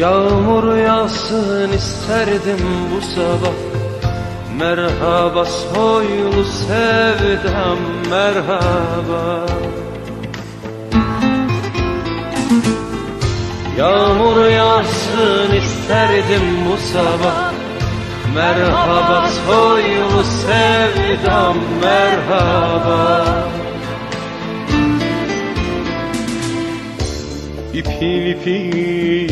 Yağmur yağsın isterdim bu sabah. Merhaba soylu sevdam merhaba. Yağmur yağsın isterdim bu sabah. Merhaba soylu sevdam merhaba İpil ipil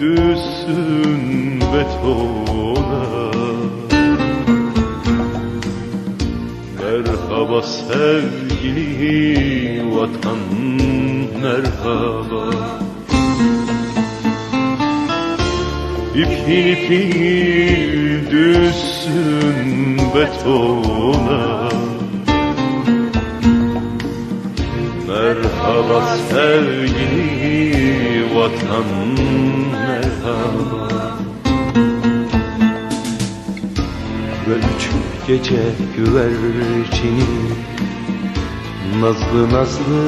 düşsün betona. Merhaba sevgili vatan merhaba. İpil ipil düşsün betona Merhaba sevgili vatan merhaba. Üç gece güvercini Nazlı nazlı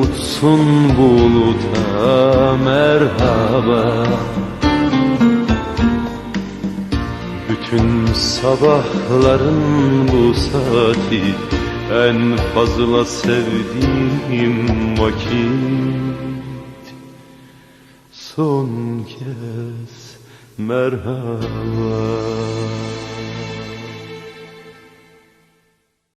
uçsun buluta merhaba. Bütün sabahların bu saati En fazla sevdiğim vakit Son kez merhaba